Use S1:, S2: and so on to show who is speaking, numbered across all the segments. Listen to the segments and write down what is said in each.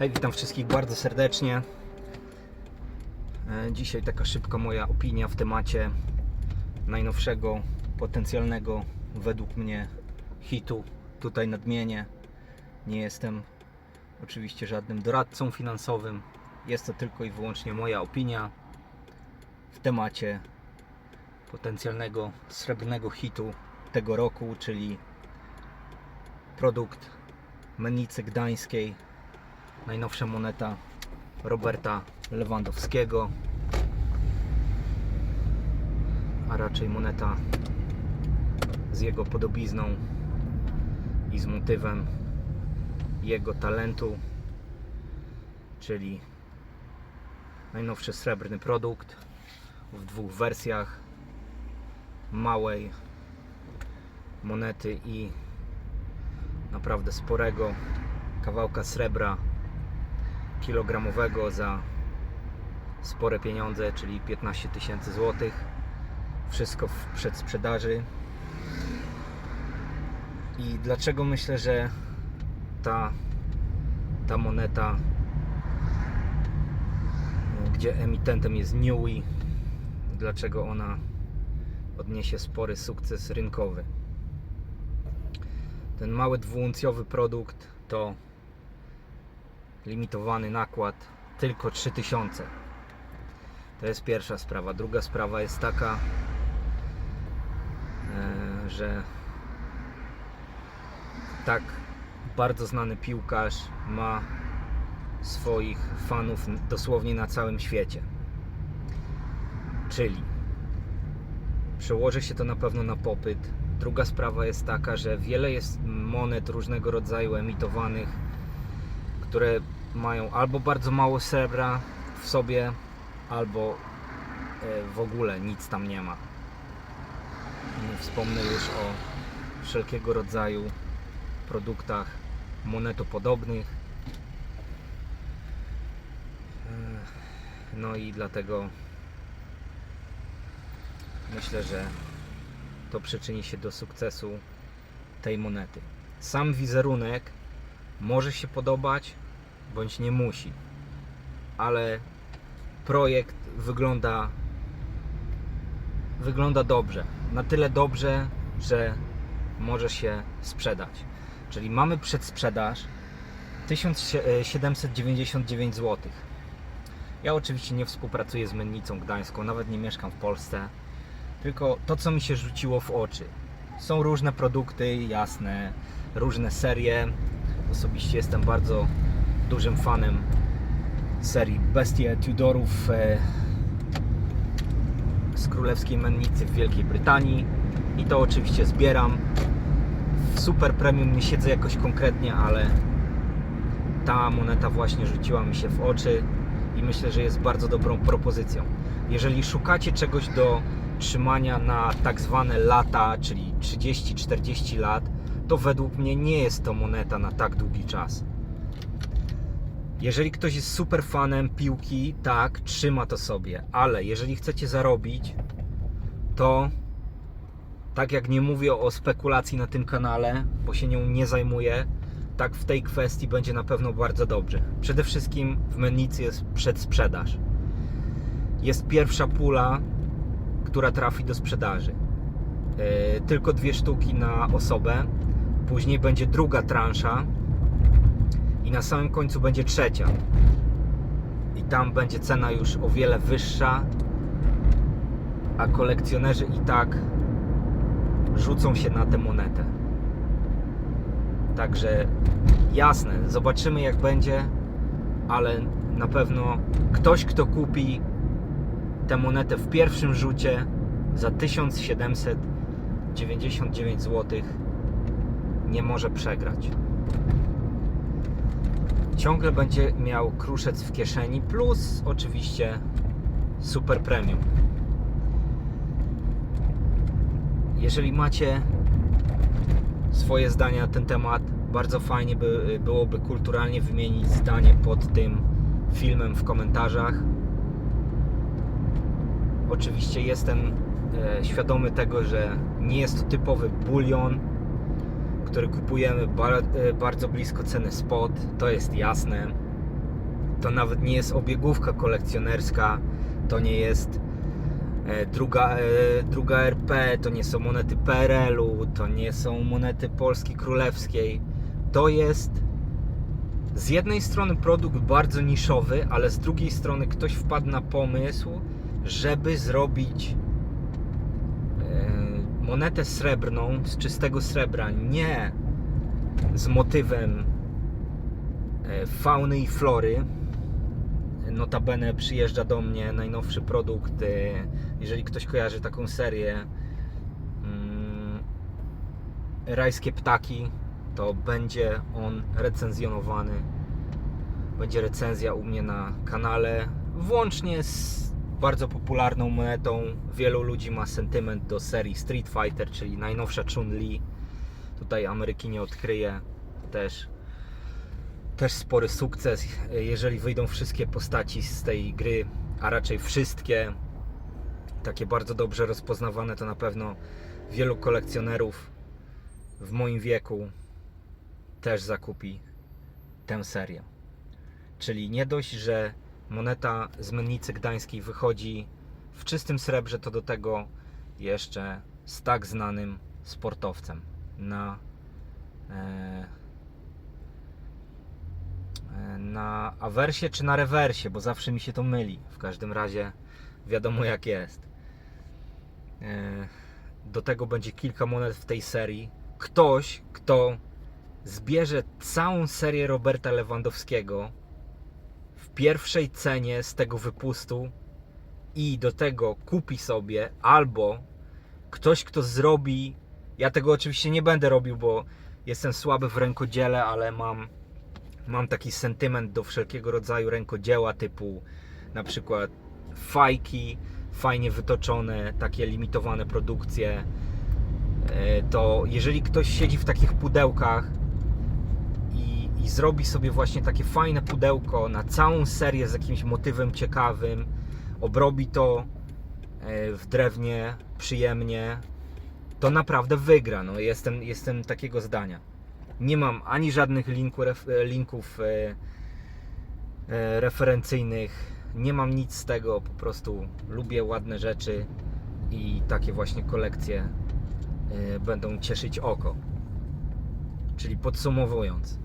S1: Hej, witam wszystkich bardzo serdecznie. E, Dzisiaj taka szybka moja opinia w temacie najnowszego, potencjalnego według mnie hitu. Tutaj nadmienię. Nie jestem oczywiście żadnym doradcą finansowym. Jest to tylko i wyłącznie moja opinia w temacie potencjalnego srebrnego hitu tego roku, czyli produkt Mennicy Gdańskiej najnowsza moneta Roberta Lewandowskiego, a raczej moneta z jego podobizną i z motywem jego talentu, czyli najnowszy srebrny produkt w dwóch wersjach małej monety i naprawdę sporego kawałka srebra kilogramowego za spore pieniądze, czyli 15 tysięcy złotych. Wszystko w przedsprzedaży. I dlaczego myślę, że ta, ta moneta, gdzie emitentem jest Newey, dlaczego ona odniesie spory sukces rynkowy? Ten mały dwuuncjowy produkt to limitowany nakład tylko 3000. To jest pierwsza sprawa. Druga sprawa jest taka, e, że tak bardzo znany piłkarz ma swoich fanów dosłownie na całym świecie. Czyli przełoży się to na pewno na popyt. Druga sprawa jest taka, że wiele jest monet różnego rodzaju emitowanych które mają albo bardzo mało srebra w sobie, albo e, w ogóle nic tam nie ma. Nie wspomnę już o wszelkiego rodzaju produktach monetopodobnych. E, No i dlatego myślę, że to przyczyni się do sukcesu tej monety. Sam wizerunek może się podobać, bądź nie musi, ale projekt wygląda wygląda dobrze. Na tyle dobrze, że może się sprzedać. Czyli mamy przedsprzedaż 1799 zł. Ja oczywiście nie współpracuję z Mennicą Gdańską, nawet nie mieszkam w Polsce. Tylko to, co mi się rzuciło w oczy. Są różne produkty, jasne, różne serie, Osobiście jestem bardzo dużym fanem serii Bestie Tudorów e, z Królewskiej Mennicy w Wielkiej Brytanii i to oczywiście zbieram. W Super Premium nie siedzę jakoś konkretnie, ale ta moneta właśnie rzuciła mi się w oczy i myślę, że jest bardzo dobrą propozycją. Jeżeli szukacie czegoś do trzymania na tak zwane lata, czyli 30-40 lat, to według mnie nie jest to moneta na tak długi czas. Jeżeli ktoś jest super fanem piłki, tak, trzyma to sobie, ale jeżeli chcecie zarobić, to tak jak nie mówię o spekulacji na tym kanale, bo się nią nie zajmuję, tak w tej kwestii będzie na pewno bardzo dobrze. Przede wszystkim w Mennicy jest przedsprzedaż. Jest pierwsza pula, która trafi do sprzedaży. Yy, tylko dwie sztuki na osobę Później będzie druga transza i na samym końcu będzie trzecia. I tam będzie cena już o wiele wyższa, a kolekcjonerzy i tak rzucą się na tę monetę. Także jasne, zobaczymy jak będzie, ale na pewno ktoś, kto kupi tę monetę w pierwszym rzucie za 1799 zł nie może przegrać. Ciągle będzie miał kruszec w kieszeni, plus oczywiście super premium. Jeżeli macie swoje zdania na ten temat, bardzo fajnie by, byłoby kulturalnie wymienić zdanie pod tym filmem w komentarzach. Oczywiście jestem e, świadomy tego, że nie jest to typowy bulion, który kupujemy e, bardzo blisko ceny spot, to jest jasne. To nawet nie jest obiegówka kolekcjonerska, to nie jest e, druga, e, druga RP, to nie są monety PRL-u, to nie są monety Polski Królewskiej. To jest z jednej strony produkt bardzo niszowy, ale z drugiej strony ktoś wpadł na pomysł, żeby zrobić monetę srebrną z czystego srebra, nie z motywem e, fauny i flory. Notabene przyjeżdża do mnie najnowszy produkt. e, Jeżeli ktoś kojarzy taką serię, mm, Rajskie ptaki, to będzie on recenzjonowany. Będzie recenzja u mnie na kanale, włącznie z bardzo popularną monetą. Wielu ludzi ma sentyment do serii Street Fighter, czyli najnowsza Chun-Li. Tutaj Ameryki nie odkryje też też spory sukces, jeżeli wyjdą wszystkie postaci z tej gry, a raczej wszystkie takie bardzo dobrze rozpoznawane, to na pewno wielu kolekcjonerów w moim wieku też zakupi tę serię. Czyli nie dość, że moneta z mennicy gdańskiej wychodzi w czystym srebrze, to do tego jeszcze z tak znanym sportowcem na e, e, na awersie czy na rewersie, bo zawsze mi się to myli. W każdym razie wiadomo jak jest. E, Do tego będzie kilka monet w tej serii. Ktoś, kto zbierze całą serię Roberta Lewandowskiego pierwszej cenie z tego wypustu i do tego kupi sobie, albo ktoś, kto zrobi. Ja tego oczywiście nie będę robił, bo jestem słaby w rękodziele, ale mam, mam taki sentyment do wszelkiego rodzaju rękodzieła, typu na przykład fajki, fajnie wytoczone, takie limitowane produkcje. E, To jeżeli ktoś siedzi w takich pudełkach i, zrobi sobie właśnie takie fajne pudełko na całą serię z jakimś motywem ciekawym, obrobi to e, w drewnie przyjemnie, to naprawdę wygra. No, jestem, jestem takiego zdania. Nie mam ani żadnych linku, e, linków e, referencyjnych, nie mam nic z tego, po prostu lubię ładne rzeczy i takie właśnie kolekcje będą cieszyć oko. Czyli podsumowując,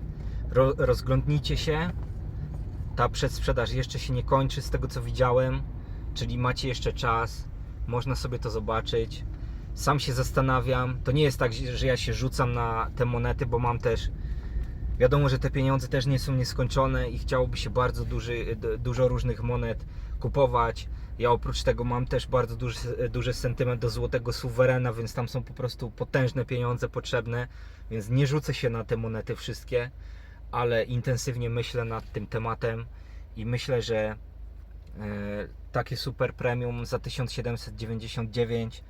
S1: ro, rozglądnijcie się. Ta przedsprzedaż jeszcze się nie kończy z tego co widziałem, czyli macie jeszcze czas, można sobie to zobaczyć. Sam się zastanawiam. To nie jest tak, że ja się rzucam na te monety, bo mam też. Wiadomo, że te pieniądze też nie są nieskończone i chciałoby się bardzo duży, dużo różnych monet kupować. Ja oprócz tego mam też bardzo duży, duży sentyment do złotego suwerena, więc tam są po prostu potężne pieniądze potrzebne, więc nie rzucę się na te monety wszystkie, ale intensywnie myślę nad tym tematem i myślę, że e, takie super premium za 1799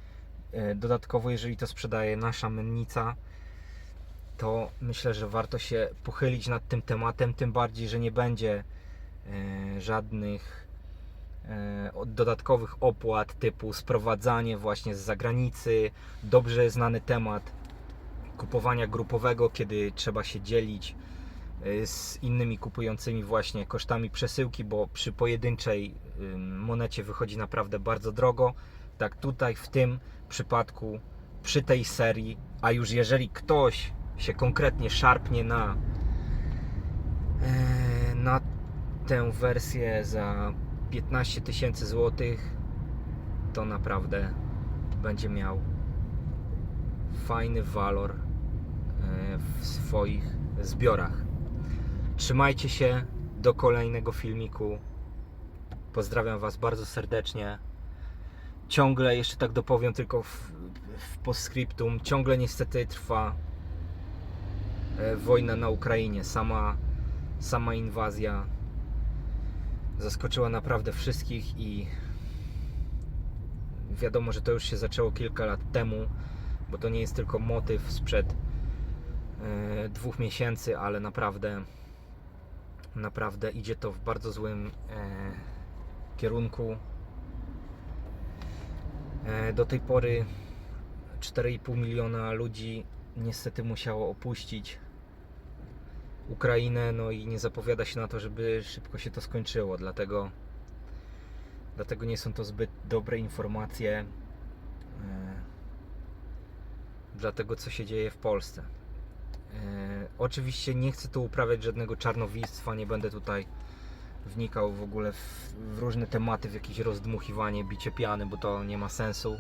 S1: e, dodatkowo jeżeli to sprzedaje nasza mennica to myślę, że warto się pochylić nad tym tematem, tym bardziej, że nie będzie e, żadnych od- dodatkowych opłat typu sprowadzanie właśnie z zagranicy, dobrze znany temat kupowania grupowego, kiedy trzeba się dzielić z innymi kupującymi właśnie kosztami przesyłki, bo przy pojedynczej monecie wychodzi naprawdę bardzo drogo. Tak tutaj w tym przypadku, przy tej serii, a już jeżeli ktoś się konkretnie szarpnie na e, na tę wersję za 15 tysięcy złotych, to naprawdę będzie miał fajny walor e, w swoich zbiorach. Trzymajcie się do kolejnego filmiku. Pozdrawiam Was bardzo serdecznie. Ciągle, jeszcze tak dopowiem tylko w, w postscriptum, ciągle niestety trwa e, wojna na Ukrainie. Sama, sama inwazja zaskoczyła naprawdę wszystkich i wiadomo, że to już się zaczęło kilka lat temu, bo to nie jest tylko motyw sprzed e, dwóch miesięcy, ale naprawdę naprawdę idzie to w bardzo złym e, kierunku. E, do tej pory 4,5 miliona ludzi niestety musiało opuścić Ukrainę, no i nie zapowiada się na to, żeby szybko się to skończyło, dlatego dlatego nie są to zbyt dobre informacje e, dla tego, co się dzieje w Polsce. E, oczywiście nie chcę tu uprawiać żadnego czarnowictwa, nie będę tutaj wnikał w ogóle w, w różne tematy, w jakieś rozdmuchiwanie, bicie piany, bo to nie ma sensu.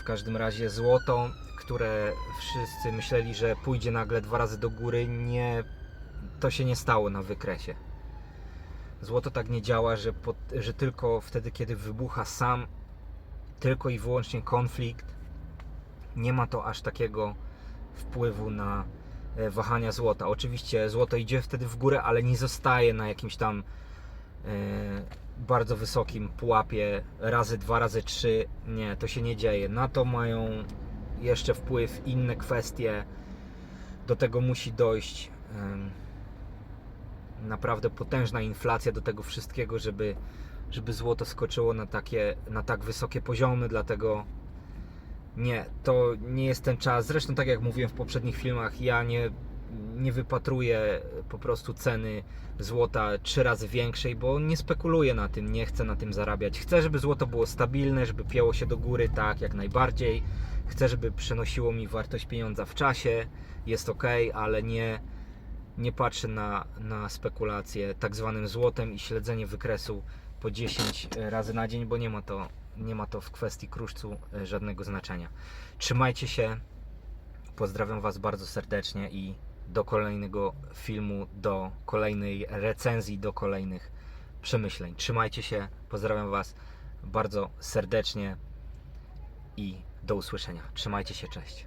S1: W każdym razie złoto, które wszyscy myśleli, że pójdzie nagle dwa razy do góry, nie, to się nie stało na wykresie. Złoto tak nie działa, że, pod, że tylko wtedy, kiedy wybucha sam, tylko i wyłącznie konflikt, nie ma to aż takiego wpływu na wahania złota. Oczywiście złoto idzie wtedy w górę, ale nie zostaje na jakimś tam e, bardzo wysokim pułapie razy dwa, razy trzy. Nie, to się nie dzieje. Na to mają jeszcze wpływ inne kwestie. Do tego musi dojść naprawdę potężna inflacja do tego wszystkiego, żeby, żeby złoto skoczyło na, takie, na tak wysokie poziomy, dlatego nie, to nie jest ten czas. Zresztą tak jak mówiłem w poprzednich filmach, ja nie, nie wypatruję po prostu ceny złota trzy razy większej, bo nie spekuluję na tym, nie chcę na tym zarabiać. Chcę, żeby złoto było stabilne, żeby pięło się do góry, tak, jak najbardziej. Chcę, żeby przynosiło mi wartość pieniądza w czasie, jest ok, ale nie, nie patrzę na, na spekulacje tak zwanym złotem i śledzenie wykresu po 10 razy na dzień, bo nie ma to, nie ma to w kwestii kruszcu e, żadnego znaczenia. Trzymajcie się, pozdrawiam Was bardzo serdecznie i do kolejnego filmu, do kolejnej recenzji, do kolejnych przemyśleń. Trzymajcie się, pozdrawiam Was bardzo serdecznie i do usłyszenia. Trzymajcie się, cześć.